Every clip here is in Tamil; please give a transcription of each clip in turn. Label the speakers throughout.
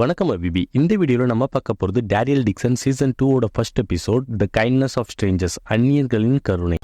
Speaker 1: வணக்கம் அபிபி. இந்த வீடியோவில் நம்ம பார்க்க போகிறது டேரியல் டிக்சன் சீசன் டூவோட first episode the kindness of strangers அந்நியர்களின் கருணை.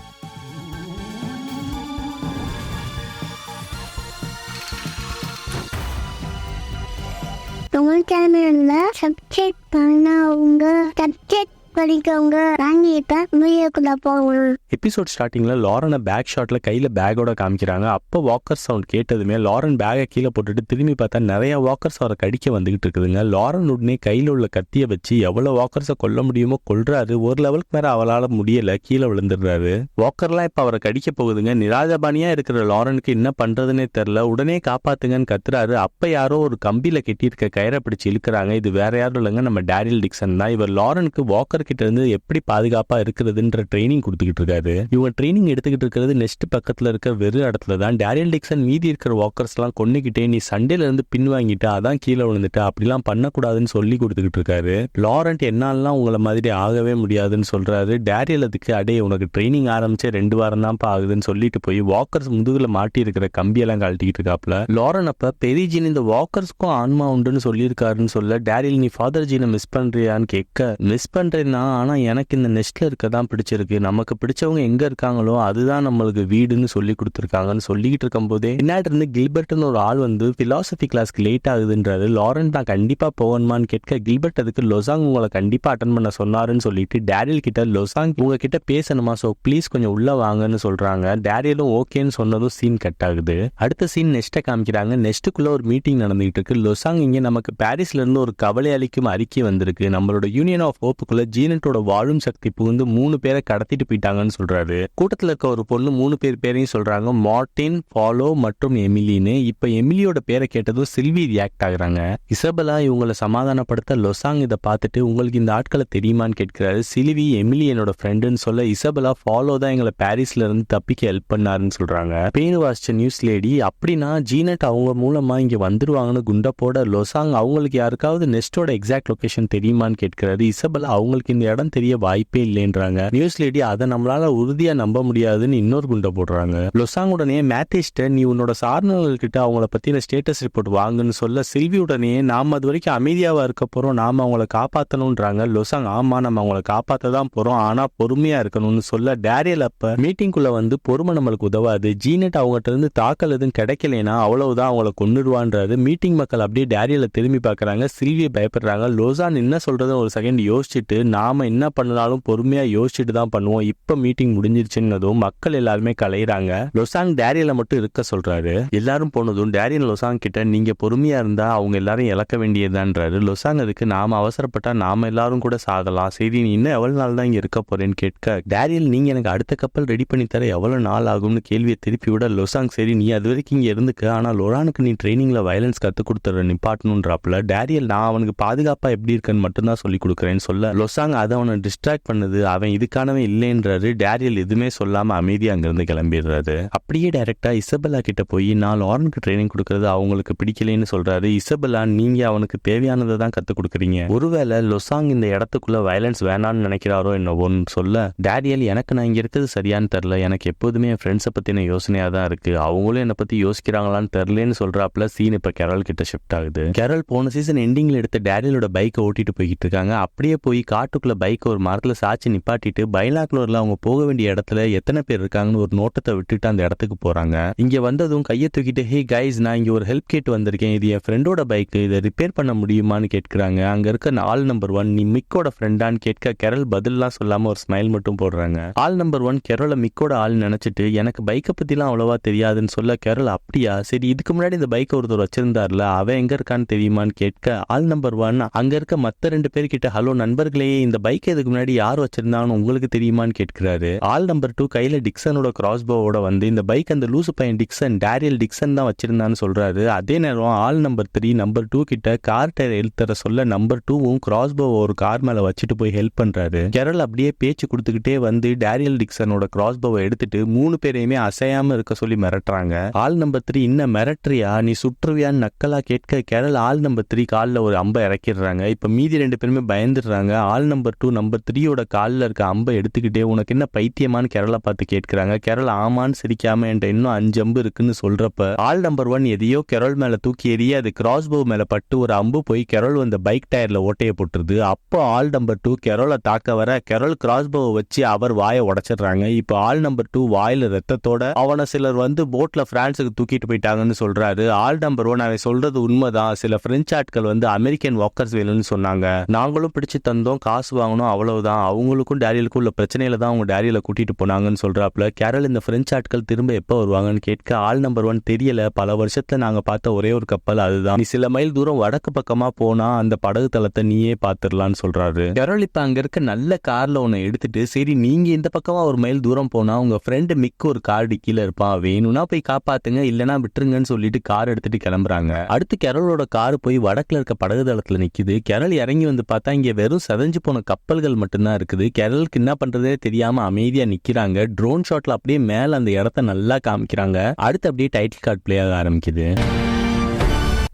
Speaker 2: தமிழ் சேனல்ல சப்ஸ்கிரைப் பண்ணவங்க சப்ஸ்கிரைப் பண்ணிக்கோங்க நாங்கள் வீடியோக்குள்ள போவோம்
Speaker 1: எபிசோட் ஸ்டார்டிங்கில் லாரனை பேக் ஷாட்டில் கையில் பேக்கோட காமிக்கிறாங்க. அப்போ வாக்கர் சவுண்ட் கேட்டதுமே லாரன் பேக்கை கீழே போட்டுட்டு திரும்பி பார்த்தா நிறைய வாக்கர்ஸ் அவரை கடிக்க வந்துகிட்டு இருக்குதுங்க. லாரன் உடனே கையில் உள்ள கத்தியை வச்சு எவ்வளோ வாக்கர்ஸை கொல்ல முடியுமோ கொல்றாரு. ஒரு லெவலுக்கு மேலே அவளால் முடியல. கீழே விழுந்துடுறாரு. வாக்கர்லாம் இப்போ அவரை கடிக்க போகுதுங்க. நிராஜபானியா இருக்கிற லாரனுக்கு என்ன பண்றதுன்னே தெரில உடனே காப்பாத்துங்கன்னு கத்துறாரு. அப்ப யாரோ ஒரு கம்பியில கட்டியிருக்க கயிறை பிடிச்சு இழுக்கிறாங்க. இது வேற யாரும் இல்லைங்க. நம்ம டேரியல் டிக்சன் தான். இவர் லாரனுக்கு வாக்கர் கிட்ட இருந்து எப்படி பாதுகாப்பா இருக்கிறதுன்ற ட்ரைனிங் கொடுத்துக்கிட்டு இருக்காரு. இவங்க ட்ரைனிங் எடுத்துக்கிட்டு இருக்கிறது நெக்ஸ்ட் பக்கத்துல இருக்க வெறு இடத்துல தான். டேரியல் டிக்சன் மீதி இருக்கிற வாக்கர்ஸ் எல்லாம் கொன்னுக்கிட்டே நீ சண்டேல இருந்து பின் வாங்கிட்டு அதான் கீழே விழுந்துட்டு அப்படிலாம் பண்ணக்கூடாதுன்னு சொல்லி கொடுத்துக்கிட்டு இருக்காரு. லாரண்ட் என்னாலாம் உங்களை மாதிரி ஆகவே முடியாதுன்னு சொல்றாரு. டேரியல் அதுக்கு அடே உனக்கு ட்ரைனிங் ஆரம்பிச்சே ரெண்டு வாரம் தான்ப்பா ஆகுதுன்னு சொல்லிட்டு போய் வாக்கர்ஸ் முதுகுல மாட்டி இருக்கிற கம்பியெல்லாம் கழட்டிக்கிட்டு இருக்காப்ல லாரன் அப்ப பெரிஜின் இந்த வாக்கர்ஸ்க்கும் ஆன்மா உண்டுன்னு சொல்லியிருக்காருன்னு சொல்ல டேரியல் நீ ஃபாதர் ஜீனை மிஸ் பண்றியான்னு கேட்க மிஸ் பண்றேன்னா ஆனா எனக்கு இந்த நெஸ்ட்ல இருக்க தான் பிடிச்சிருக்கு. நமக்கு பிடிச்சவங்க எங்க இருக்காங்களோ அதுதான் நம்மளுக்கு வீடுன்னு சொல்லி கொடுத்துருக்காங்கன்னு சொல்லிக்கிட்டு இருக்கும்போதே பின்னாடி இருந்து கில்பர்ட்னு ஒரு ஆள் வந்து பிலாசபி கிளாஸ்க்கு லேட் ஆகுதுன்றாரு. லாரன் நான் கண்டிப்பா போகணுமான்னு கேட்க கில்பர்ட் அதுக்கு லொசாங் உங்களை கண்டிப்பா அட்டன் பண்ண சொன்னாருன்னு சொல்லிட்டு டேரியல் கிட்ட லொசாங் உங்ககிட்ட பேசணுமா? ஸோ ப்ளீஸ் கொஞ்சம் உள்ள வாங்கன்னு சொல்றாங்க. டேரியலும் ஓகேன்னு சொன்னதும் சீன் கட் ஆகுது. அடுத்த சீன் நெஸ்ட்டை காமிக்கிறாங்க. நெஸ்ட்டுக்குள்ள ஒரு மீட்டிங் நடந்துகிட்டு இருக்கு. லொசாங் இங்கே நமக்கு பாரிஸ்ல இருந்து ஒரு கவலை அளிக்கும் அறிக்கை வந்திருக்கு. நம்மளோட யூனியன் ஆஃப் ஹோப்புக்குள்ள ஜீனட்டோட வாழும் சக்தி புகுந்து மூணு பேரை கடத்திட்டு போயிட்டாங்கன்னு சொல்றாரு. கூட்டத்தில் இருக்க ஒரு பொண்ணு மூணு பேர் பேரையும் சொல்றாங்க. மார்டின் ஃபாலோ மற்றும் எமிலின்னு. இப்ப எமிலியோட பேரை கேட்டதும் சில்வி ரியாக்ட் ஆகுறாங்க. இசபலா இவங்களை சமாதானப்படுத்த லொசாங் இதை பார்த்துட்டு உங்களுக்கு இந்த ஆட்களை தெரியுமான்னு கேட்கிறாரு. சில்வி எமிலி என்னோட ஃப்ரெண்டுன்னு சொல்ல இசபலா ஃபாலோ தான் எங்களை பாரிஸ்ல இருந்து தப்பிக்க ஹெல்ப் பண்ணாருன்னு சொல்றாங்க. பெயின் வாசிச்ச நியூஸ் லேடி அப்படின்னா ஜீனட் அவங்க மூலமா இங்க வந்துருவாங்கன்னு குண்ட போட லொசாங் அவங்களுக்கு யாருக்காவது நெஸ்டோட எக்ஸாக்ட் லொகேஷன் தெரியுமான்னு கேட்கிறாரு. இசபலா அவங்களுக்கு இந்த இடம் தெரிய வாய்ப்பே இல்லைன்றாங்க. நியூஸ் லேடி அதை நம்மளால உறுதியா நம்ப முடியாதுன்னு இன்னொரு குண்டை போடுறாங்க. லொசாங் உடனே மேத்தேஸ்ட நீ உன்னோட சார்ந்தவர்கள் கிட்ட அவங்கள பத்தின ஸ்டேட்டஸ் ரிப்போர்ட் வாங்குன்னு சொல்ல சில்வி உடனே நாம் அது வரைக்கும் அமைதியாவா இருக்க போறோம். நாம அவங்கள காப்பாத்தணும்ன்றாங்க. லொசாங் ஆமா நம்ம அவங்கள காப்பாத்த தான் போறோம். ஆனா பொறுமையா இருக்கணும்னு சொல்ல டேரியல் அப்ப மீட்டிங்குள்ள வந்து பொறுமை நம்மளுக்கு உதவாது. ஜீனட் அவங்ககிட்ட இருந்து தாக்கல் எதுவும் கிடைக்கலைன்னா அவ்வளவுதான் அவங்கள கொண்டுடுவான்றாரு மீட்டிங் மக்கள் அப்படியே டேரியல திரும்பி பார்க்கறாங்க. சில்வியை பயப்படுறாங்க. லோசான் என்ன சொல்றதுன்னு ஒரு செகண்ட் யோசிச்சுட்டு நாம என்ன பண்ணாலும் பொறுமையா யோசிச்சுட்டு தான் பண்ணுவோம். இப்போ மீட்டிங் முடிஞ்சிருச்சுன்னதும் மக்கள் எல்லாருமே கலையிறாங்க. லொசாங் டேரியல மட்டும் இருக்க சொல்றாரு. எல்லாரும் போனதும் டேரியன் லொசாங் கிட்ட நீங்க பொறுமையா இருந்தா அவங்க எல்லாரும் இழக்க வேண்டியதுதான்றாரு. லொசாங் அதுக்கு நாம அவசரப்பட்டா நாம எல்லாரும் கூட சாகலாம். சரி நீ இன்னும் எவ்வளவு நாள் தான் இங்க இருக்க போறேன்னு கேட்க டேரியல் நீங்க எனக்கு அடுத்த கப்பல் ரெடி பண்ணி தர எவ்வளவு நாள் ஆகும்னு கேள்வியை திருப்பி விட லொசாங் சரி நீ அது வரைக்கும் இங்க இருந்துக்க. ஆனா லொரானுக்கு நீ ட்ரைனிங்ல வயலன்ஸ் கத்து கொடுத்துற நிப்பாட்டணும்ன்றாப்புல. டேரியல் நான் அவனுக்கு பாதுகாப்பா எப்படி இருக்கேன்னு மட்டும்தான் சொல்லி கொடுக்குறேன்னு சொல்ல லொசாங் அதை அவனை டிஸ்ட்ராக்ட் பண்ணுது? அவன் இதுக்கானவன் இல்லைன்றாரு. டேரியல் எதுவுமே சொல்லாம அமைதியா அங்கிருந்து கிளம்பிடுறாரு. அப்படியே டைரக்டா இசபெல்லா கிட்ட போய் நான் லாரனுக்கு ட்ரைனிங் கொடுக்கறது அவங்களுக்கு பிடிக்கலன்னு சொல்றாரு. இசபெல்லா நீங்க அவனுக்கு தேவையானதை தான் கத்து கொடுக்குறீங்க. ஒருவேளை லொசாங் இந்த இடத்துக்குள்ள வயலன்ஸ் வேணாம்னு நினைக்கிறாரோ என்னவோன்னு சொல்ல டேரியல் எனக்கு நான் இங்க இருக்கிறது சரியான்னு தெரில எனக்கு எப்போதுமே என் ஃப்ரெண்ட்ஸை பத்தின யோசனையா தான் இருக்கு. அவங்களும் என்னை பத்தி யோசிக்கிறாங்களான்னு தெரிலன்னு சொல்றாப்புல சீன் இப்ப கேரல் கிட்ட ஷிஃப்ட் ஆகுது. கேரல் போன சீசன் எண்டிங்ல எடுத்த டேரியலோட பைக்கை ஓட்டிட்டு போய்கிட்டு இருக்காங்க. அப்படியே போய் காட்டு காட்டுக்குள்ள பைக்கை ஒரு மரத்துல சாச்சி நிப்பாட்டிட்டு பைலாக்குலரில் அவங்க போக வேண்டிய இடத்துல எத்தனை பேர் இருக்காங்கன்னு ஒரு நோட்டத்தை விட்டுட்டு அந்த இடத்துக்கு போறாங்க. இங்க வந்ததும் கையை தூக்கிட்டு ஹே கைஸ் நான் இங்க ஒரு ஹெல்ப் கேட்டு வந்திருக்கேன். இது என் ஃப்ரெண்டோட பைக் இதை ரிப்பேர் பண்ண முடியுமான்னு கேட்கிறாங்க. அங்க இருக்க ஆள் நம்பர் ஒன் நீ மிக்கோட ஃப்ரெண்டான்னு கேட்க கெரல் பதில்லாம் சொல்லாம ஒரு ஸ்மைல் மட்டும் போடுறாங்க. ஆள் நம்பர் ஒன் கெரலை மிக்கோட ஆள் நினைச்சிட்டு எனக்கு பைக்கை பத்திலாம் அவ்வளவா தெரியாதுன்னு சொல்ல கெரல் அப்படியா? சரி இதுக்கு முன்னாடி இந்த பைக்கை ஒருத்தர் வச்சிருந்தார்ல அவன் எங்க இருக்கான்னு தெரியுமான்னு கேட்க ஆள் நம்பர் ஒன் அங்க இருக்க மத்த ரெண்டு பேர்கிட்ட ஹலோ நண்பர்களே இந்த பைக் இதுக்கு முன்னாடி யார் வச்சிருந்தாங்கன்னு உங்களுக்கு தெரியுமான்னு கேட்கிறாரு. ஆள் நம்பர் டூ கையில டிக்சனோட கிராஸ்போவோட வந்து இந்த பைக் அந்த லூசு பையன் டிக்சன் டேரியல் டிக்சன் தான் வச்சிருந்தான்னு சொல்றாரு. அதே நேரம் ஆள் நம்பர் த்ரீ நம்பர் டூ கிட்ட கார் டயர் எழுத்தர சொல்ல நம்பர் டூவும் கிராஸ்போ ஒரு கார் மேல வச்சுட்டு போய் ஹெல்ப் பண்றாரு. கெரல் அப்படியே பேச்சு கொடுத்துக்கிட்டே வந்து டேரியல் டிக்சனோட கிராஸ்போவை எடுத்துட்டு மூணு பேரையுமே அசையாம இருக்க சொல்லி மிரட்டுறாங்க. ஆள் நம்பர் த்ரீ இன்னும் மிரட்டுறியா நீ சுற்றுவியான்னு நக்கலா கேட்க கெரல் ஆள் நம்பர் த்ரீ காலில் ஒரு அம்பை இறக்கிடுறாங்க. இப்ப மீதி ரெண்டு பேருமே பயந்துடுறாங்க. ஆள் நம்பர் நம்பர் டூ நம்பர் த்ரீயோட காலில் இருக்க அம்பை எடுத்துக்கிட்டே உனக்கு என்ன பைத்தியமானு கேரளா பார்த்து கேட்கிறாங்க? கேரளா ஆமான்னு சிரிக்காம என்கிட்ட இன்னும் அஞ்சு அம்பு இருக்குன்னு சொல்றப்ப ஆள் நம்பர் ஒன் எதையோ கெரல் மேல தூக்கி எறிய அது கிராஸ் போ மேல பட்டு ஒரு அம்பு போய் கெரல் வந்த பைக் டயர்ல ஓட்டைய போட்டுருது. அப்போ ஆள் நம்பர் டூ கெரோலை தாக்க வர கெரல் கிராஸ் போவை வச்சு அவர் வாயை உடச்சிடுறாங்க. இப்போ ஆள் நம்பர் டூ வாயில ரத்தத்தோட அவனை சிலர் வந்து போட்ல பிரான்ஸுக்கு தூக்கிட்டு போயிட்டாங்கன்னு சொல்றாரு. ஆள் நம்பர் ஒன் அவன் சொல்றது உண்மைதான். சில பிரெஞ்சு ஆட்கள் வந்து அமெரிக்கன் வாக்கர்ஸ் வேணும்னு சொன்னாங்க. நாங்களும் பிடிச்சு தந்தோம். காசு காசு வாங்கணும் அவ்வளவுதான். அவங்களுக்கும் டேரியலுக்கும் உள்ள பிரச்சனையில தான் அவங்க டேரியல கூட்டிட்டு போனாங்கன்னு சொல்றாப்புல. கேரள இந்த பிரெஞ்சு ஆட்கள் திரும்ப எப்போ வருவாங்கன்னு கேட்க ஆள் நம்பர் ஒன் தெரியல. பல வருஷத்துல நாங்க பார்த்த ஒரே ஒரு கப்பல் அதுதான். நீ சில மைல் தூரம் வடக்கு பக்கமா போனா அந்த படகு தளத்தை நீயே பாத்துடலான்னு சொல்றாரு. கேரள் இப்ப அங்க இருக்க நல்ல கார்ல ஒன்னு எடுத்துட்டு சரி நீங்க இந்த பக்கமா ஒரு மைல் தூரம் போனா உங்க ஃப்ரெண்டு மிக்க ஒரு கார் டிக்கில இருப்பான். வேணும்னா போய் காப்பாத்துங்க இல்லனா விட்டுருங்கன்னு சொல்லிட்டு கார் எடுத்துட்டு கிளம்புறாங்க. அடுத்து கேரளோட கார் போய் வடக்குல இருக்க படகு தளத்துல நிக்குது. கேரள் இறங்கி வந்து பார்த்தா இங்க வெறும் செதஞ்சு போன கப்பல்கள் மட்டும்தான் இருக்குது. கேரளுக்கு என்ன பண்றதே தெரியாம அமைதியா நிக்கிறாங்க. ட்ரோன் ஷாட்ல அப்படியே மேல அந்த இடத்த நல்லா காமிக்கிறாங்க. அடுத்து அப்படியே டைட்டில் கார்டு பிளே ஆக ஆரம்பிக்குது.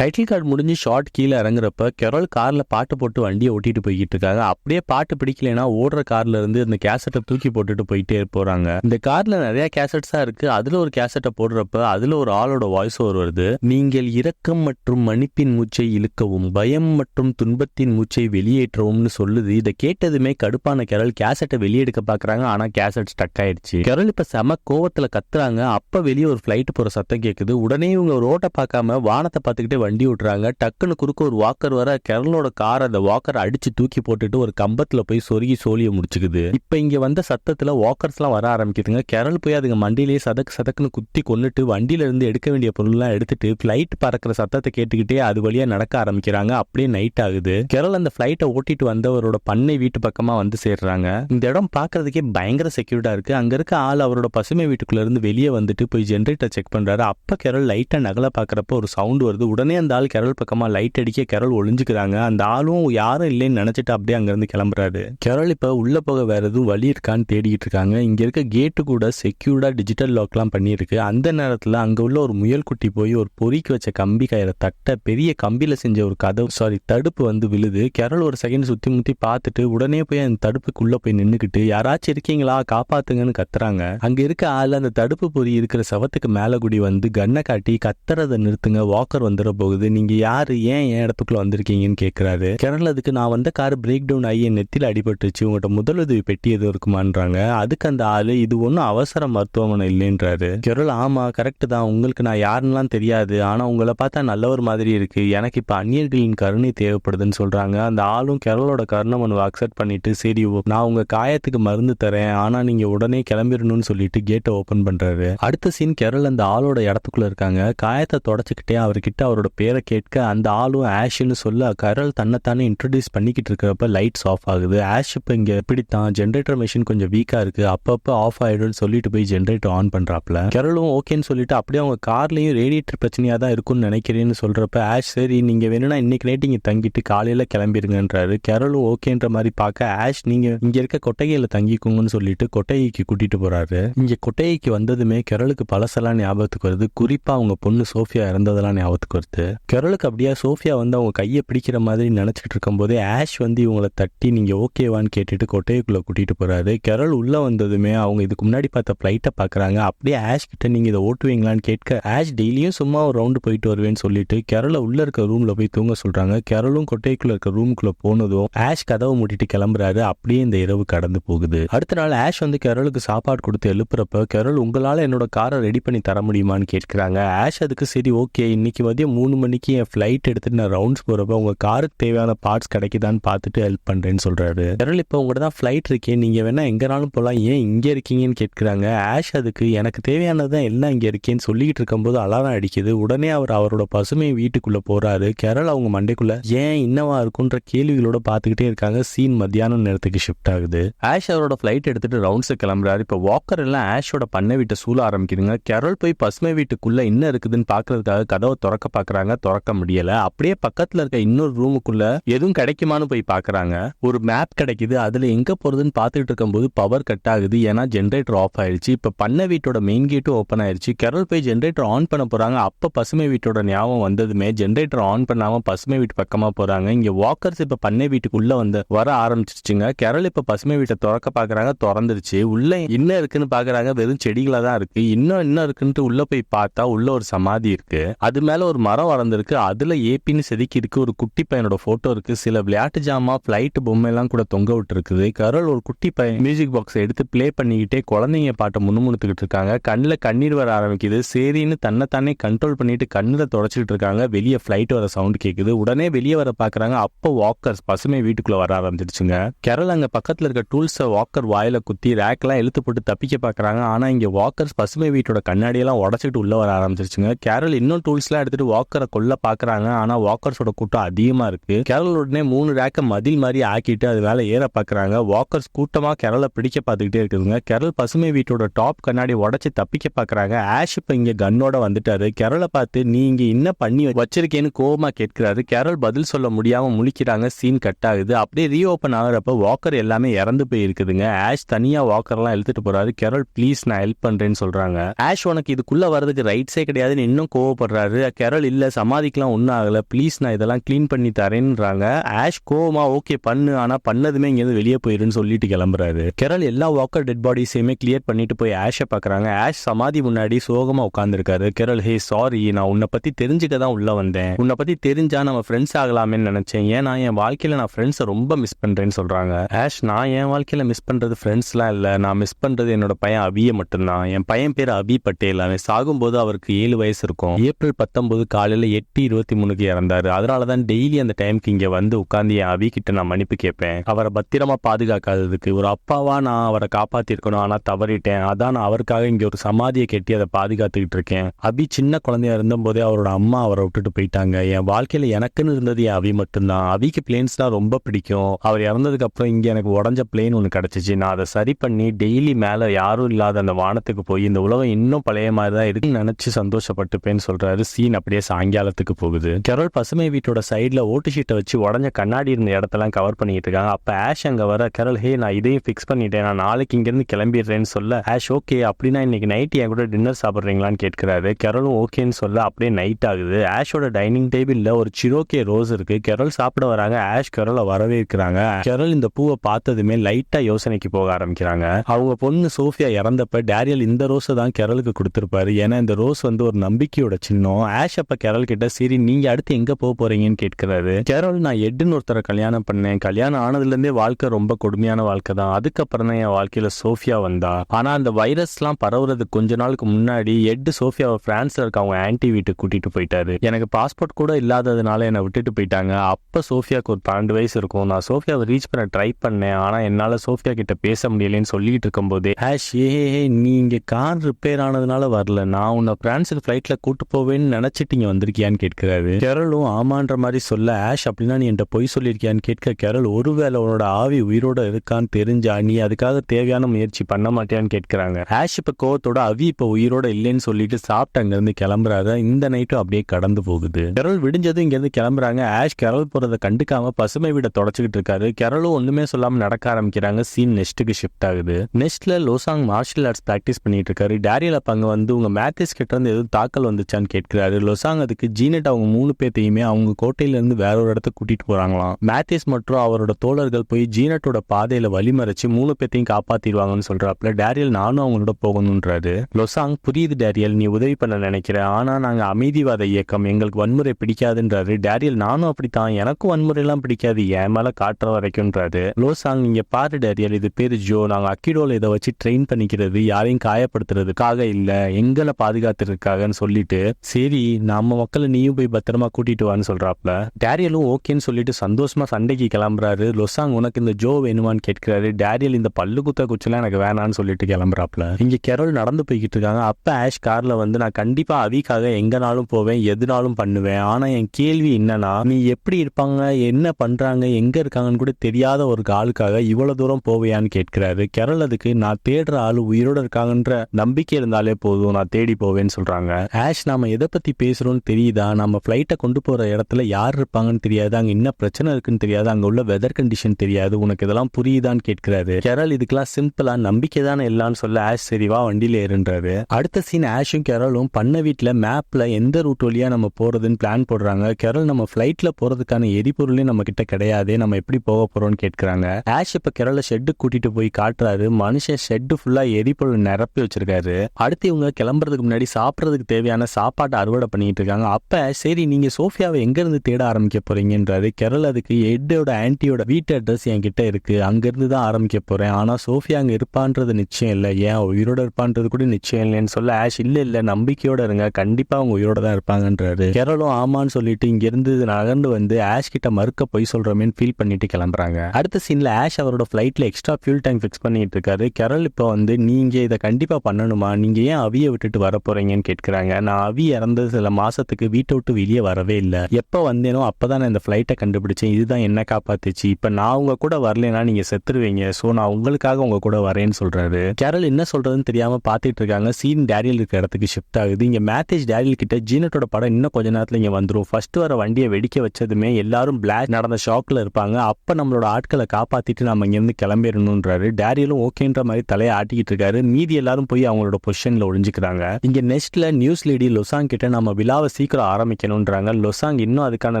Speaker 1: டைட்டில் கார்டு முடிஞ்சு ஷார்ட் கீழே இறங்குறப்ப கெரோல் கார்ல பாட்டு போட்டு வண்டியை ஓட்டிட்டு போய்கிட்டு இருக்காங்க. அப்படியே பாட்டு பிடிக்கலைன்னா ஓடுற கார்ல இருந்து அந்த கேசட்டை தூக்கி போட்டுட்டு போயிட்டே போறாங்க. இந்த கார்ல நிறைய கேசட்ஸா இருக்கு. அதுல ஒரு கேசட்டை போடுறப்ப அதுல ஒரு ஆளோட வாய்ஸ் ஓவர் வருது. நீங்கள் இரக்கம் மற்றும் மன்னிப்பின் மூச்சை இழுக்கவும் பயம் மற்றும் துன்பத்தின் மூச்சை வெளியேற்றவும்னு சொல்லுது. இதை கேட்டதுமே கடுப்பான கெரல் கேசட்டை வெளியெடுக்க பாக்குறாங்க. ஆனா கேசட் ஸ்டக் ஆயிடுச்சு. கெரல் இப்ப செம கோவத்துல கத்துறாங்க. அப்ப வெளியே ஒரு ஃபிளைட் போற சத்தம் கேக்குது. உடனே இவங்க ரோட்டை பார்க்காம வானத்தை பார்த்துக்கிட்டே வண்டி விட்டுறாங்க டக்குன்னு குறுக்க ஒரு வாக்கர் வர கெரலோட கார் அந்த வாக்கர் அடிச்சு தூக்கி போட்டுட்டு ஒரு கம்பத்துல போய் சொருகி சோழிய முடிச்சுக்குது. இப்ப இங்க வந்த சத்தத்துல வாக்கர்ஸ் எல்லாம் வர ஆரம்பிக்குதுங்க. கெரல் போய் அதுங்க மண்டியிலேயே சதக்கு சதக்குன்னு குத்தி கொன்னுட்டு வண்டியில இருந்து எடுக்க வேண்டிய பொருள்லாம் எடுத்துட்டு ஃப்ளைட் பறக்கிற சத்தத்தை கேட்டுக்கிட்டே அது வழியா நடக்க ஆரம்பிக்கிறாங்க. அப்படியே நைட் ஆகுது. கெரல் அந்த ஃபிளைட்டை ஓட்டிட்டு வந்தவரோட பண்ணை வீட்டு பக்கமா வந்து சேர்றாங்க. இந்த இடம் பாக்குறதுக்கே பயங்கர செக்யூரிட்டா இருக்கு. அங்க இருக்க ஆள் அவரோட பசுமை வீட்டுக்குள்ள இருந்து வெளியே வந்துட்டு போய் ஜென்ரேட்டர் செக் பண்றாரு. அப்ப கெரல் லைட்டா நகல பாக்குறப்ப ஒரு சவுண்ட் வருது. உடனே அந்த ஆள் கெரல் பக்கமா லைட் அடிக்க கெரல் ஒளிஞ்சுக்கிறாங்க. அந்த ஆளும் யாரும் இல்லைன்னு நினைச்சிட்டு அப்படியே அங்க இருந்து கிளம்புறாரு. கெரல் இப்ப உள்ள போக வேற எதுவும் வழி இருக்கான்னு தேடிட்டு இருக்காங்க. இங்க இருக்க கேட்டு கூட செக்யூர்டா டிஜிட்டல் லாக்லாம் பண்ணியிருக்கு. அந்த நேரத்துல அங்க உள்ள ஒரு முயல் குட்டி போய் ஒரு பொறிக்கு வச்ச கம்பி கயிறை தட்ட பெரிய கம்பியில் செஞ்ச ஒரு கதவு சாரி தடுப்பு வந்து விழுது. கெரல் ஒரு செகண்ட் சுத்தி முத்தி பார்த்துட்டு உடனே போய் அந்த தடுப்புக்குள்ள போய் நின்றுக்கிட்டு யாராச்சும் இருக்கீங்களா? காப்பாத்துங்கன்னு கத்துறாங்க. அங்க இருக்க ஆள் அந்த தடுப்பு பொறி இருக்கிற சவத்துக்கு மேல குடி வந்து கண்ணை காட்டி கத்துறதை நிறுத்துங்க. வாக்கர் வந்துட போகுது. நீங்க யாரு? ஏன் என் இடத்துக்குள்ள வந்திருக்கீங்கன்னு கேக்குறாரு. கிணறுல அதுக்கு நான் வந்த கார் பிரேக் டவுன் ஆகி என் நெத்தில அடிபட்டுச்சு உங்கள்கிட்ட முதலுதவி பெட்டி எதுவும் இருக்குமான்றாங்க. அதுக்கு அந்த ஆளு இது ஒன்றும் அவசர மருத்துவமனை இல்லைன்றாரு. கிரல் ஆமா கரெக்ட் தான். உங்களுக்கு நான் யாருன்னெலாம் தெரியாது. ஆனா உங்களை பார்த்தா நல்ல ஒரு மாதிரி இருக்கு. எனக்கு இப்ப அந்நியர்களின் கருணை தேவைப்படுதுன்னு சொல்றாங்க. அந்த ஆளும் கிரலோட கருணை மனுவை அக்செப்ட் பண்ணிட்டு சரி நான் உங்க காயத்துக்கு மருந்து தரேன். ஆனா நீங்க உடனே கிளம்பிடணும்னு சொல்லிட்டு கேட்டை ஓபன் பண்றாரு. அடுத்த சீன் கெரல் அந்த ஆளோட இடத்துக்குள்ள இருக்காங்க. காயத்தை தொடச்சிக்கிட்டே அவர்கிட்ட அவரோட பேரை கேட்க அந்த ஆளும் ஆஷ்னு சொல்ல கரல் தன்னைத்தானே இன்ட்ரடியூஸ் பண்ணிக்கிட்டு இருக்கிறப்ப லைட்ஸ் ஆஃப் ஆகுது. ஆஷ் இப்போ இங்கே எப்படித்தான்? ஜென்ரேட்டர் மிஷின் கொஞ்சம் வீக்காக இருக்குது அப்பப்போ ஆஃப் ஆகிடும்னு சொல்லிட்டு போய் ஜென்ரேட்டர் ஆன் பண்ணுறாப்ல கரலும் ஓகேன்னு சொல்லிட்டு அப்படியே அவங்க கார்லேயும் ரேடியேட்டர் பிரச்சனையாக தான் இருக்கும்னு நினைக்கிறேன்னு சொல்கிறப்ப ஆஷ் சரி நீங்கள் வேணும்னா இன்னைக்கு நைட் இங்கே தங்கிட்டு காலையில் கிளம்பிருங்கன்றாரு. கெரலும் ஓகேன்ற மாதிரி பார்க்க ஆஷ் நீங்கள் இங்கே இருக்க கொட்டகையில் தங்கிக்கோங்கன்னு சொல்லிட்டு கொட்டகைக்கு கூட்டிகிட்டு போகிறாரு இங்கே கொட்டகைக்கு வந்ததுமே கரலுக்கு பழசெல்லாம் ஞாபகத்துக்கு வருது. குறிப்பாக அவங்க பொண்ணு சோஃபியா இறந்ததெல்லாம் ஞாபகத்துக்கு வருது. கெரலுக்கு அப்படியே சோஃபியா வந்து அவங்க கையை பிடிக்கிற மாதிரி நினைச்சிட்டு இருக்கும்போதே ஆஷ் வந்து இவங்கள தட்டி நீங்க ஓகேவான்னு கேட்டுட்டு கொட்டைக்குள்ள கூட்டிட்டு போறாரு. கெரல் உள்ள வந்ததுமே அவங்க இதுக்கு முன்னாடி பார்த்த ஃப்ளைட்டை பாக்குறாங்க அப்படியே ஆஷ் கிட்ட நீங்க இதை ஓட்டுவீங்களான்னு கேட்க ஆஷ் டெய்லியும் சும்மா ஒரு ரவுண்டு போயிட்டு வருவேன்னு சொல்லிட்டு கெரலை உள்ள இருக்க ரூம்ல போய் தூங்க சொல்றாங்க. கெரலும் கொட்டைக்குள்ள இருக்க ரூமுக்குள்ளே போனதும் ஆஷ் கதவை மூட்டிட்டு கிளம்புறாரு. அப்படியே இந்த இரவு கடந்து போகுது. அடுத்த நாள் ஆஷ் வந்து கெரலுக்கு சாப்பாடு கொடுத்து எழுப்புறப்ப கெரல் உங்களால என்னோட காரை ரெடி பண்ணி தர முடியுமான்னு கேட்கிறாங்க. ஆஷ் அதுக்கு சரி ஓகே இன்னைக்கு மதியம் மூணு மணிக்கு என் ஃப்ளைட் எடுத்துட்டு நான் ரவுண்ட்ஸ் போகிறப்ப உங்க காருக்கு தேவையான பார்ட்ஸ் கிடைக்குதான்னு பார்த்துட்டு ஹெல்ப் பண்ணுறேன்னு சொல்றாரு. கெரல் இப்போ உங்கள்கிட்ட தான் ஃப்ளைட் இருக்கேன் நீங்க வேணால் எங்கேனாலும் போகலாம் ஏன் இங்கே இருக்கீங்கன்னு கேட்குறாங்க. ஆஷ் அதுக்கு எனக்கு தேவையானதான் எல்லாம் இங்கே இருக்கேன்னு சொல்லிக்கிட்டு இருக்கும்போது அலாரம் அடிக்குது. உடனே அவர் அவரோட பசுமை வீட்டுக்குள்ளே போகிறாரு கேரள் அவங்க மண்டைக்குள்ளே ஏன் இன்னவா இருக்குன்ற கேள்விகளோட பார்த்துக்கிட்டே இருக்காங்க. சீன் மத்தியானம் நேரத்துக்கு ஷிஃப்ட் ஆகுது. ஆஷ் அவரோட ஃப்ளைட் எடுத்துட்டு ரவுண்ட்ஸ் கிளம்புறாரு. இப்போ வாக்கர் எல்லாம் ஆஷோட பண்ணை வீட்டை சூழ ஆரம்பிக்குதுங்க. கெரல் போய் பசுமை வீட்டுக்குள்ளே என்ன இருக்குதுன்னு பார்க்கறதுக்காக கதவை திறக்க பாக்குறாங்க பாக்குறாங்க திறக்க முடியல. அப்படியே பக்கத்துல இருக்க இன்னொரு ரூமுக்குள்ள எதுவும் கிடைக்குமான்னு போய் பாக்குறாங்க ஒரு மேப் கிடைக்குது அதுல எங்க போறதுன்னு பார்த்துட்டு இருக்கும்போது பவர் கட் ஆகுது. ஏன்னா ஜென்ரேட்டர் ஆஃப் ஆயிடுச்சு. இப்ப பண்ண வீட்டோட மெயின் கேட்டும் ஓப்பன் ஆயிடுச்சு கெரல் போய் ஜென்ரேட்டர் ஆன் பண்ண போறாங்க. அப்ப பசுமை வீட்டோட ஞாபகம் வந்ததுமே ஜென்ரேட்டர் ஆன் பண்ணாம பசுமை வீட்டு பக்கமா போறாங்க. இங்க வாக்கர்ஸ் இப்ப பண்ணை வீட்டுக்குள்ள வந்து வர ஆரம்பிச்சிருச்சுங்க. கெரல் இப்ப பசுமை வீட்டை திறக்க பாக்குறாங்க திறந்துருச்சு. உள்ள என்ன இருக்குன்னு பாக்குறாங்க வெறும் செடிகளா தான் இருக்கு. இன்னும் என்ன இருக்குன்ட்டு உள்ள போய் பார்த்தா உள்ள ஒரு சமாதி இருக்கு. அது மேல ஒரு மரம் வளர்ந்துருக்கு அதுல ஏபின்னு செதுக்கியிருக்கு. ஒரு குட்டி பையனோட ஃபோட்டோ இருக்கு. சில விளையாட்டு ஜாமா ஃப்ளைட் பொம்மை எல்லாம் கூட தொங்க விட்டுருக்குது. கரல் ஒரு குட்டி பையன் மியூசிக் பாக்ஸ் எடுத்து ப்ளே பண்ணிக்கிட்டே குழந்தைங்க பாட்டை முணுமுணுத்துக்கிட்டு இருக்காங்க. கண்ணுல கண்ணீர் வர ஆரம்பிக்குது. சரின்னு தன்னைத்தானே கண்ட்ரோல் பண்ணிட்டு கண்ணுல தொடச்சிட்டு இருக்காங்க. வெளியே ஃப்ளைட் வர சவுண்ட் கேட்குது உடனே வெளியே வர பாக்குறாங்க. அப்போ வாக்கர்ஸ் பசுமை வீட்டுக்குள்ள வர ஆரம்பிச்சிருச்சுங்க கரல் அங்க பக்கத்துல இருக்க டூல்ஸை வாக்கர் வாயில குத்தி ரேக்லாம் இழுத்து போட்டு தப்பிக்க பாக்குறாங்க. ஆனா இங்க வாக்கர்ஸ் பசுமை வீட்டோட கண்ணாடியெல்லாம் உடச்சிட்டு உள்ளே வர ஆரம்பிச்சிருச்சுங்க. கேரல் இன்னும் டூல்ஸ்லாம் எடுத்துட்டு வாக்கர் கொல்ல பாக்குறாங்க. ஆனா வாக்கர்ஸோட கூட்டம் அதிகமா இருக்கு. கேரள உடனே மூணு ரேக்க மதில் மாதிரி ஆக்கிட்டு அது மேல ஏற பாக்குறாங்க. வாக்கர்ஸ் கூட்டமா கேரள பிடிக்க பார்த்துக்கிட்டே இருக்குதுங்க. கேரள் பசுமை வீட்டோட டாப் கண்ணாடி உடச்சு தப்பிக்க பாக்குறாங்க. ஆஷ் இப்ப இங்க கன்னோட வந்துட்டாரு. கேரள பார்த்து நீ இங்க என்ன பண்ணி வச்சிருக்கேன்னு கோவமா கேட்கிறாரு. கேரள் பதில் சொல்ல முடியாம முழிக்கிறாங்க. சீன் கட் ஆகுது. அப்படியே ரீஓபன் ஆகுறப்ப வாக்கர் எல்லாமே இறந்து போயிருக்குதுங்க. ஆஷ் தனியா வாக்கர்லாம் இழுத்துட்டு போறாரு. கேரள் ப்ளீஸ் நான் ஹெல்ப் பண்றேன்னு சொல்றாங்க. ஆஷ் உனக்கு இதுக்குள்ள வர்றதுக்கு ரைட்ஸே கிடையாதுன்னு இன்னும் கோவப்படுறாரு. கேரள் இல்ல சமாதிக்கெல்லாம் ஒன்றும் ஆகல. ப்ளீஸ் நான் இதெல்லாம் க்ளீன் பண்ணி தரேன்றாங்க. ஆஷ் கோவமா ஓகே பண்ணு. ஆனா பண்ணதுமே இங்கேருந்து வெளியே போயிருன்னு சொல்லிட்டு கிளம்புறாரு. கெரல் எல்லா வாக்கர் டெட் பாடிஸையுமே கிளியர் பண்ணிட்டு போய் ஆஷை பார்க்குறாங்க ஆஷ் சமாதி முன்னாடி சோகமா உட்காந்துருக்காரு கெரல் ஹே சாரி நான் உன்னை பத்தி தெரிஞ்சுக்க தான் உள்ள வந்தேன். உன்னை பத்தி தெரிஞ்சா நம்ம ஃப்ரெண்ட்ஸ் ஆகலாமேன்னு ஏன் ஏன்னா என் வாழ்க்கையில நான் ஃப்ரெண்ட்ஸை ரொம்ப மிஸ் பண்றேன்னு சொல்றாங்க. ஆஷ் நான் என் வாழ்க்கையில மிஸ் பண்றது ஃப்ரெண்ட்ஸ்லாம் இல்லை. நான் மிஸ் பண்ணுறது என்னோட பையன் அபியை மட்டும்தான். என் பையன் பேர் அபி பட்டேல். அவன் சாகும்போது அவருக்கு ஏழு வயசு இருக்கும். ஏப்ரல் பத்தொன்பது காலையில் எட்டு இருபத்தி மூணுக்கு இறந்தாரு. அதனால தான் டெய்லி அந்த டைம்க்கு இங்க வந்து உட்கார்ந்து என் அவி கிட்ட நான் மன்னிப்பு கேட்பேன். அவரை பத்திரமா பாதுகாக்காததுக்கு ஒரு அப்பாவா நான் அவரை காப்பாத்திருக்கணும். ஆனால் தவறிட்டேன். அதான் நான் அவருக்காக இங்க ஒரு சமாதியை கட்டி அதை பாதுகாத்துக்கிட்டு இருக்கேன். அபி சின்ன குழந்தையா இருந்தபோதே அவரோட அம்மா அவரை விட்டுட்டு போயிட்டாங்க. என் வாழ்க்கையில எனக்குன்னு இருந்தது என் அவி மட்டும்தான். அவிக்கு பிளேன்ஸ்னா ரொம்ப பிடிக்கும். அவர் இறந்ததுக்கு அப்புறம் இங்க எனக்கு உடஞ்ச பிளேன் ஒன்று கிடச்சிச்சு. நான் அதை சரி பண்ணி டெய்லி மேல யாரும் இல்லாத அந்த வானத்துக்கு போய் இந்த உலகம் இன்னும் பழைய மாதிரி தான் இருக்குன்னு நினைச்சு சந்தோஷப்பட்டுப்பேன்னு சொல்கிறாரு சீன் அப்படியே அங்காலத்துக்கு போகுது. கெரோல் பசுமை வீட்டோட சைடுல ஓட்டு ஷீட்டை வச்சு உடஞ்ச கண்ணாடி இருந்த இடத்தெல்லாம் கவர் பண்ணிட்டு இருக்காங்க. அப்ப ஆஷ் அங்க வர கெரல் ஹே நான் இதையும் ஃபிக்ஸ் பண்ணிட்டேன். நான் நாளைக்கு இங்கிருந்து கிளம்பிடுறேன்னு சொல்ல ஆஷ் ஓகே அப்படின்னா இன்னைக்கு நைட் என் கூட டின்னர் சாப்பிட்றீங்களான்னு கேட்கிறாரு. கெரலும் ஓகேன்னு சொல்ல அப்படியே நைட் ஆகுது. ஆஷோட டைனிங் டேபிள்ல ஒரு சிரோக்கே ரோஸ் இருக்கு. கெரல் சாப்பிட வராங்க. ஆஷ் கெரலை இருக்கிறாங்க. கெரல் இந்த பூவை பார்த்ததுமே லைட்டா யோசனைக்கு போக ஆரம்பிக்கிறாங்க. அவங்க பொண்ணு சோஃபியா இறந்தப்ப டேரியல் இந்த ரோஸை தான் கெரலுக்கு கொடுத்துருப்பாரு. ஏன்னா இந்த ரோஸ் வந்து ஒரு நம்பிக்கையோட சின்னம். ஆஷ் அப்ப கெரல் கிட்ட சரி நீங்க அடுத்து எங்க போக போறீங்கன்னு கேட்கிறாரு. கெரல் நான் எட்டுன்னு ஒருத்தரை கல்யாணம் பண்ணேன். கல்யாணம் ஆனதுல இருந்தே வாழ்க்கை ரொம்ப கொடுமையான வாழ்க்கை தான். அதுக்கப்புறம் தான் என் வாழ்க்கையில சோஃபியா வந்தா. ஆனா அந்த வைரஸ்லாம் பரவுறதுக்கு கொஞ்ச நாளுக்கு முன்னாடி எட்டு சோஃபியாவை பிரான்ஸ்ல இருக்க அவங்க ஆன்டி வீட்டுக்கு கூட்டிட்டு போயிட்டாரு. எனக்கு பாஸ்போர்ட் கூட இல்லாததுனால என்னை விட்டுட்டு போயிட்டாங்க. அப்ப சோஃபியாக்கு ஒரு பன்னெண்டு வயசு இருக்கும். நான் சோஃபியாவை ரீச் பண்ண ட்ரை பண்ணேன். ஆனா என்னால சோஃபியா கிட்ட பேச முடியலன்னு சொல்லிட்டு இருக்கும்போது ஹேஷ் ஏ நீ இங்க கார் ரிப்பேர் ஆனதுனால வரல. நான் உன்னை பிரான்ஸுக்கு ஃபிளைட்ல கூட்டு போவேன்னு நினைச்சிட்டு இங்க வந்திருக்கியான்னு கேட்கிறாரு. கெரலும் ஆமான்ற மாதிரி சொல்ல ஆஷ் அப்படின்னா நீ என்கிட்ட பொய் சொல்லியிருக்கியான்னு கேட்க கெரல் ஒருவேளை உன்னோட ஆவி உயிரோட இருக்கான்னு தெரிஞ்சா நீ அதுக்காக தேவையான முயற்சி பண்ண மாட்டியான்னு கேட்கிறாங்க. ஆஷ் இப்ப கோவத்தோட அவி இப்ப உயிரோட இல்லைன்னு சொல்லிட்டு சாப்பிட்டு அங்க இருந்து கிளம்புறாரு. இந்த நைட்டும் அப்படியே கடந்து போகுது. கெரல் விடிஞ்சதும் இங்க இருந்து கிளம்புறாங்க. ஆஷ் கெரல் போறதை கண்டுக்காம பசுமை வீட தொடச்சுக்கிட்டு இருக்காரு. கெரலும் ஒண்ணுமே சொல்லாம நடக்க ஆரம்பிக்கிறாங்க. சீன் நெஸ்ட்டுக்கு ஷிஃப்ட் ஆகுது. நெஸ்ட்ல லோசாங் மார்ஷல் ஆர்ட்ஸ் பிராக்டிஸ் பண்ணிட்டு இருக்காரு. டேரியல் அப்ப அங்க வந்து உங்க மேத்திஸ் கிட்ட இருந்து எதுவும் தாக்கல் வந்துச்சான்னு கேட்கிறாரு. லொசாங் அதுக்கு ஜீனட் அவங்க மூணு பேர்த்தையுமே அவங்க கோட்டையிலிருந்து வேற ஒரு இடத்துக்கு கூட்டிட்டு போறாங்களாம். மேத்திஸ் மற்றும் அவரோட தோழர்கள் போய் ஜீனட்டோட பாதையில வழிமறைச்சு மூணு பேர்த்தையும் காப்பாத்திடுவாங்கன்னு சொல்றாப்ல டேரியல் நானும் அவங்களோட போகணுன்றாரு லொசாங் புரியுது டேரியல் நீ உதவி பண்ண நினைக்கிறேன் ஆனா நாங்க அமைதிவாத இயக்கம் எங்களுக்கு வன்முறை பிடிக்காதுன்றாரு. டேரியல் நானும் அப்படித்தான். எனக்கும் வன்முறை எல்லாம் பிடிக்காது. என் மேல காட்டுற வரைக்கும்ன்றாரு. லோசாங் நீங்க பாரு டேரியல் இது பேரு ஜோ. நாங்க அக்கிடோல இதை வச்சு ட்ரெயின் பண்ணிக்கிறது யாரையும் காயப்படுத்துறதுக்காக இல்ல எங்களை பாதுகாத்துறதுக்காகன்னு சொல்லிட்டு சரி நம்ம மக்களை நீயும் போய் பத்திரமா கூட்டிட்டு வான்னு சொல்றாப்ல. டேரியலும் ஓகேன்னு சொல்லிட்டு சந்தோஷமா சண்டைக்கு கிளம்புறாரு. லொசாங் உனக்கு இந்த ஜோ வேணுமான்னு கேட்கிறாரு. டேரியல் இந்த பல்லு குத்த குச்செல்லாம் எனக்கு வேணான்னு சொல்லிட்டு கிளம்புறாப்ல. இங்க கெரோல் நடந்து போய்கிட்டு இருக்காங்க. அப்ப ஆஷ் கார்ல வந்து நான் கண்டிப்பா அவிக்காக எங்கனாலும் போவேன் எதுனாலும் பண்ணுவேன். ஆனா என் கேள்வி என்னன்னா நீ எப்படி இருப்பாங்க? என்ன பண்றாங்க? எங்க இருக்காங்கன்னு கூட தெரியாத ஒரு ஆளுக்காக இவ்வளவு தூரம் போவையான்னு கேட்கிறாரு. கெரல் அதுக்கு நான் தேடுற ஆளு உயிரோட இருக்காங்கன்ற நம்பிக்கை இருந்தாலே போதும் நான் தேடி போவேன்னு சொல்றாங்க. ஆஷ் நாம எதை பத்தி பேசுறோம்னு தெரியுதா? நம்ம ஃப்ளைட்டை கொண்டு போகிற இடத்துல யார் இருப்பாங்கன்னு தெரியாது. அங்கே என்ன பிரச்சனை இருக்குன்னு தெரியாது. அங்கே உள்ள வெதர் கண்டிஷன் தெரியாது. உனக்கு இதெல்லாம் புரியுதான்னு கேட்கிறாரு. கேரல் இதுக்கெல்லாம் சிம்பிளா நம்பிக்கை தானே இல்லான்னு சொல்ல ஆஷ் சரிவா வண்டியில் ஏறுன்றாரு. அடுத்த சீன் ஆஷும் கேரலும் பண்ண வீட்டில் மேப்ல எந்த ரூட் வழியா நம்ம போறதுன்னு பிளான் போடுறாங்க. கேரல் நம்ம ஃப்ளைட்டில் போறதுக்கான எரிபொருளே நம்ம கிட்ட கிடையாது. நம்ம எப்படி போக போறோம்னு கேட்கறாங்க. ஆஷ் இப்ப கெரலை ஷெட்டு கூட்டிட்டு போய் காட்டுறாரு. மனுஷன் ஷெட்டு ஃபுல்லா எரிபொருள் நிரப்பி வச்சிருக்காரு. அடுத்து இவங்க கிளம்புறதுக்கு முன்னாடி சாப்பிட்றதுக்கு தேவையான சாப்பாட்டை அறுவடை பண்ணிட்டு இருக்காங்க. அப்ப சரி நீங்க சோஃபியாவை எங்க இருந்து தேட ஆரம்பிக்க போறீங்கன்றாரு. கெரல் அதுக்கு எட்டோட ஆன்ட்டியோட வீட்டு அட்ரஸ் என்கிட்ட இருக்கு. அங்க இருந்து தான் ஆரம்பிக்க போறேன். ஆனா சோஃபியா அங்க இருப்பான்றது நிச்சயம் இல்லை. ஏன்? உயிரோட இருப்பான்றது கூட நிச்சயம் இல்லைன்னு சொல்ல ஆஷ் இல்ல இல்ல. நம்பிக்கையோட இருங்க. கண்டிப்பா அவங்க உயிரோட தான் இருப்பாங்கன்றாரு. கெரலும் ஆமான்னு சொல்லிட்டு இங்கேருந்து நகர்ந்து வந்து ஆஷ் கிட்ட மறுக்க போய் சொல்றோமேன்னு ஃபீல் பண்ணிட்டு கிளம்புறாங்க. அடுத்த சீனில் ஆஷ் அவரோட ஃபிளைட்ல எக்ஸ்ட்ரா ஃபியூல் டேங்க் ஃபிக்ஸ் பண்ணிட்டு இருக்காரு. கெரல் இப்போ வந்து நீங்க இதை கண்டிப்பா பண்ணணுமா? நீங்க ஏன் அவியை விட்டுட்டு வர போகிறீங்கன்னு கேட்கிறாங்க. நான் அவி இறந்தது சில மாசத்துக்கு வீட்டை விட்டு வெளியே வரவே இல்லை. எப்போ வந்தேனோ அப்பதான் நான் இந்த ஃப்ளைட்டை கண்டுபிடிச்சேன். இதுதான் என்ன காப்பாத்துச்சு. இப்ப நான் உங்க கூட வரலனா நீங்க செத்துருவீங்க. ஸோ நான் உங்களுக்காக உங்க கூட வரேன்னு சொல்றாரு. கேரல் என்ன சொல்றதுன்னு தெரியாம பார்த்துட்டு இருக்காங்க. சீன் டேரியல் இருக்கிற இடத்துக்கு ஷிஃப்ட் ஆகுது. இங்க மேத்தேஜ் டேரியல் கிட்ட ஜீனட்டோட படம் இன்னும் கொஞ்ச நேரத்தில் இங்க வந்துரும். ஃபர்ஸ்ட் வர வண்டியை வெடிக்க வச்சதுமே எல்லாரும் பிளாக் நடந்த ஷாக்ல இருப்பாங்க. அப்ப நம்மளோட ஆட்களை காப்பாத்திட்டு நம்ம இங்கிருந்து கிளம்பிடணும்ன்றாரு. டேரியலும் ஓகேன்ற மாதிரி தலையை ஆட்டிக்கிட்டு இருக்காரு. மீதி எல்லாரும் போய் அவங்களோட பொசிஷன்ல ஒழிஞ்சுக்கிறாங்க இங்க நெக்ஸ்ட்ல நியூஸ் லேடி லொசாங் கிட்ட நம்ம விழாவை சீக்கிரம் ஆரம்பிக்கணுன்றாங்க லொசாங் இன்னும் அதுக்கான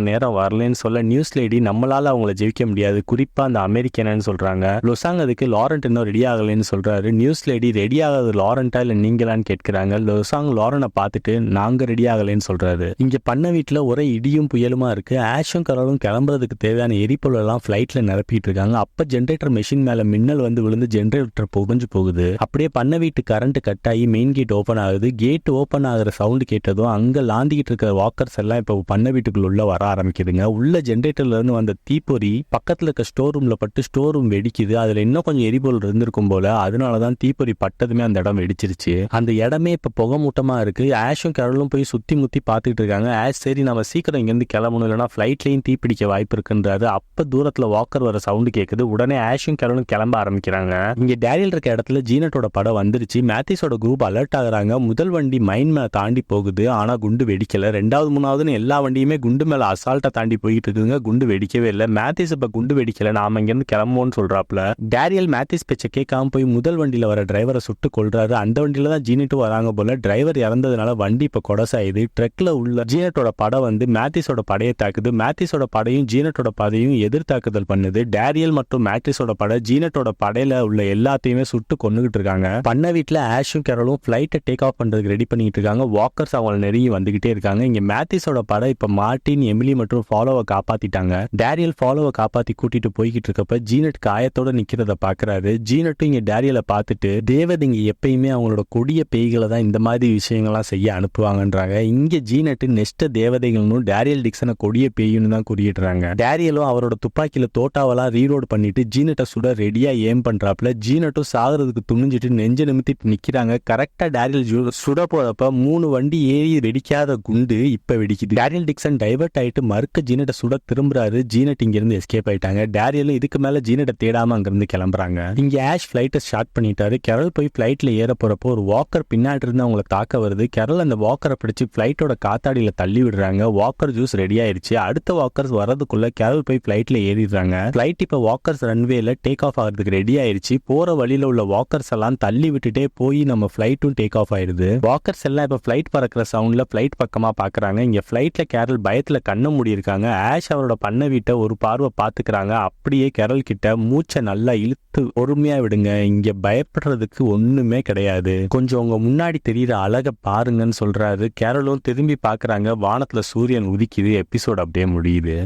Speaker 1: நேரம் வரலன்னு சொல்ல நியூஸ் லேடி நம்மளால அவங்கள ஜெயிக்க முடியாது. குறிப்பா அந்த அமெரிக்கனன்னு சொல்றாங்க. லொசாங் அதுக்கு லாரண்ட் இன்னும் ரெடி ஆகலைன்னு சொல்றாரு. நியூஸ் லேடி ரெடி ஆகாது லாரண்டா இல்ல நீங்களான்னு கேட்கிறாங்க. லொசாங் லாரனை பார்த்துட்டு நாங்க ரெடி ஆகலைன்னு சொல்றாரு. இங்க பண்ண வீட்டுல ஒரே இடியும் புயலுமா இருக்கு. ஆஷும் கலரும் கிளம்புறதுக்கு தேவையான எரிபொருள் எல்லாம் ஃபிளைட்ல நிரப்பிட்டு இருக்காங்க. அப்ப ஜென்ரேட்டர் மெஷின் மேல மின்னல் வந்து விழுந்து ஜென்ரேட்டர் புகஞ்சு போகுது. அப்படியே பண்ண வீட்டு கரண்ட் கட் ஆகி மெயின் கேட் ஓபன் ஆகுது. கேட் ஓபன் ஆகுற சவுண்ட் கேட்டதும் அங்க லாந்திக்கிட்டு இருக்கிற வாக்கர்ஸ் எல்லாம் இப்போ பண்ண வீட்டுக்குள்ள உள்ள வர ஆரம்பிக்குதுங்க. உள்ள ஜென்ரேட்டர்ல இருந்து வந்த தீப்பொறி பக்கத்துல இருக்க ஸ்டோர் ரூம்ல பட்டு ஸ்டோர் ரூம் வெடிக்குது. அதுல இன்னும் கொஞ்சம் எரிபொருள் இருந்திருக்கும் போல. அதனாலதான் தீப்பொறி பட்டதுமே அந்த இடம் வெடிச்சிருச்சு. அந்த இடமே இப்ப புகை மூட்டமா இருக்கு. ஆஷும் கரலும் போய் சுத்தி முத்தி பார்த்துட்டு இருக்காங்க. ஆஷ் சரி நம்ம சீக்கிரம் இங்கேருந்து கிளம்பணும். இல்லைன்னா ஃப்ளைட்லையும் தீப்பிடிக்க வாய்ப்பு இருக்குன்றாரு. அப்ப தூரத்துல வாக்கர் வர சவுண்டு கேட்குது உடனே ஆஷும் கரலும் கிளம்ப ஆரம்பிக்கிறாங்க. இங்க டேரியல் இருக்க இடத்துல ஜீனட்டோட படம் வந்துருச்சு. மேத்திஸோட குரூப் அலர்ட் ஆகுறாங்க. முதல் வண்டி மைன் மேல தாண்டி போகுது. ஆனா குண்டு வெடிக்க வெடிக்கல. ரெண்டாவது மூணாவதுன்னு எல்லா வண்டியுமே குண்டு மேல அசால்ட்டா தாண்டி போயிட்டு இருக்குதுங்க குண்டு வெடிக்கவே இல்லை. மேத்திஸ் இப்ப குண்டு வெடிக்கல. நாம இங்கிருந்து கிளம்புவோம்னு சொல்றாப்ல டேரியல் மேத்திஸ் பேச்ச கேட்காம போய் முதல் வண்டியில வர டிரைவரை சுட்டு கொள்றாரு அந்த வண்டியில தான் ஜீனிட்டு வராங்க போல. டிரைவர் இறந்ததுனால வண்டி இப்ப கொடசாயுது. ட்ரக்ல உள்ள ஜீனட்டோட படம் வந்து மேத்திஸோட படையை தாக்குது. மேத்திஸோட படையும் ஜீனட்டோட படையும் எதிர் தாக்குதல் பண்ணுது. டேரியல் மற்றும் மேட்ரிஸோட படை ஜீனட்டோட படையில உள்ள எல்லாத்தையுமே சுட்டு கொண்டுகிட்டு இருக்காங்க. பண்ண வீட்டுல ஆஷும் கேரலும் ஃபிளைட்டை டேக் ஆஃப் பண்றதுக்கு ரெடி பண்ணிட்டு இருக்காங்க. வாக்கர்ஸ் அவங்கள நெருங்கி வந்துகிட்டே இருக்காங்க இங்க மேத்திஸோட படை இப்போ மார்டின் எமிலி மற்றும் ஃபாலோவை காப்பாத்திட்டாங்க. டேரியல் ஃபாலோவை காப்பாத்தி கூட்டிட்டு போய்கிட்டு இருக்கப்ப ஜீனட் காயத்தோட நிக்கிறத பாக்குறாரு. ஜீனட்டும் இங்க டேரியலை பார்த்துட்டு தேவதைங்க எப்பயுமே அவங்களோட கொடிய பேய்களை தான் இந்த மாதிரி விஷயங்கள்லாம் செய்ய அனுப்புவாங்கன்றாங்க. இங்க ஜீனட் நெஸ்ட தேவதைகள்னு டேரியல் டிக்சனை கொடிய பேயுன்னு தான் குறியிடுறாங்க. டேரியலும் அவரோட துப்பாக்கியில தோட்டாவெல்லாம் ரீலோட் பண்ணிட்டு ஜீனட்டை சுட ரெடியா ஏம் பண்ணுறாப்புல ஜீனட்டும் சாகிறதுக்கு துணிஞ்சிட்டு நெஞ்ச நிமித்திட்டு நிக்கிறாங்க. கரெக்டா டேரியல் சுட போகிறப்ப மூணு வண்டி ஏறி வெடிக்காத குண்டு இப்ப வெடிக்குது. டேரியல் டிக்சன் டைவர்ட் ஆயிட்டு மறுக்க ஜீனட்டை சுட திரும்புறாரு. ஜீனட் இங்க இருந்து எஸ்கேப் ஆயிட்டாங்க. டேரியலும் இதுக்கு மேல ஜீனட்டை தேடாம அங்க இருந்து கிளம்புறாங்க. இங்க ஆஷ் பிளைட்டை ஸ்டார்ட் பண்ணிட்டாரு. கெரல் போய் பிளைட்ல ஏற போறப்போ ஒரு வாக்கர் பின்னாடி இருந்து அவங்களை தாக்க வருது. கெரல் அந்த வாக்கரை பிடிச்சு பிளைட்டோட காத்தாடியில தள்ளி விடுறாங்க. வாக்கர் ஜூஸ் ரெடி ஆயிருச்சு அடுத்த வாக்கர்ஸ் வரதுக்குள்ள கேரல் போய் பிளைட்ல ஏறிடுறாங்க. பிளைட் இப்ப வாக்கர்ஸ் ரன்வேல டேக் ஆஃப் ஆகிறதுக்கு ரெடி ஆயிருச்சு போற வழியில உள்ள வாக்கர்ஸ் எல்லாம் தள்ளி விட்டுட்டே போய் நம்ம பிளைட்டும் டேக் ஆஃப் ஆயிருது வாக்கர்ஸ் எல்லாம் இப்ப பிளைட் பறக்கிற சவுண்ட்ல பிளைட் பக்கம் பாக்குறாங்க. இங்கே ஃப்ளைட்டில் கேரல் பயத்தில் கண்ண மூடியிருக்காங்க. ஆஷ் அவரோட பண்ண வீட்டை ஒரு பார்வை பார்த்துக்கிறாங்க. அப்படியே கேரல் கிட்ட மூச்சை நல்லா இழுத்து பொறுமையாக விடுங்க. இங்கே பயப்படுறதுக்கு ஒன்றுமே கிடையாது. கொஞ்சம் உங்க முன்னாடி தெரியுற அழகை பாருங்கன்னு சொல்கிறாரு கேரளும் திரும்பி பார்க்குறாங்க வானத்தில் சூரியன் உதிக்குது. எபிசோட் அப்படியே முடியுது.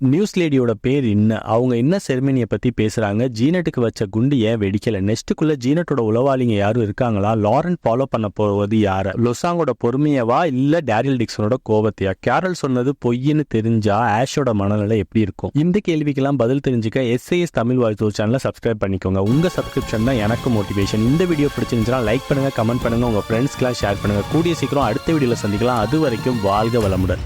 Speaker 1: நியூஸ் லேடியோட பேர் என்ன? அவங்க என்ன செருமனியை பற்றி பேசுகிறாங்க ஜீனட்டுக்கு வச்ச குண்டு ஏன் வெடிக்கலை? நெக்ஸ்ட்டுக்குள்ளே ஜீனட்டோட உளவாளிங்க யாரும் இருக்காங்களா? லாரன் ஃபாலோ பண்ண போவது யார்? லொசாங்கோட பொறுமையவா இல்லை டேரியல் டிக்சனோட கோபத்தையா? கேரல் சொன்னது பொய்ன்னு தெரிஞ்சா ஆஷோட மனநிலை எப்படி இருக்கும்? இந்த கேள்விக்கெல்லாம் பதில் தெரிஞ்சுக்க எஸ்ஐஎஸ் தமிழ் வாழ்த்து சேனலை சப்ஸ்கிரைப் பண்ணிக்கோங்க. உங்கள் சப்ஸ்கிரிப்ஷன் தான் எனக்கு மோட்டிவேஷன் இந்த வீடியோ பிடிச்சிருந்துச்சுன்னா லைக் பண்ணுங்கள் கமெண்ட் பண்ணுங்க உங்கள் ஃப்ரெண்ட்ஸ்க்கெலாம் ஷேர் பண்ணுங்கள் கூடிய சீக்கிரம் அடுத்த வீடியோவில் சந்திக்கலாம். அது வரைக்கும் வாழ்க வளமுடன்.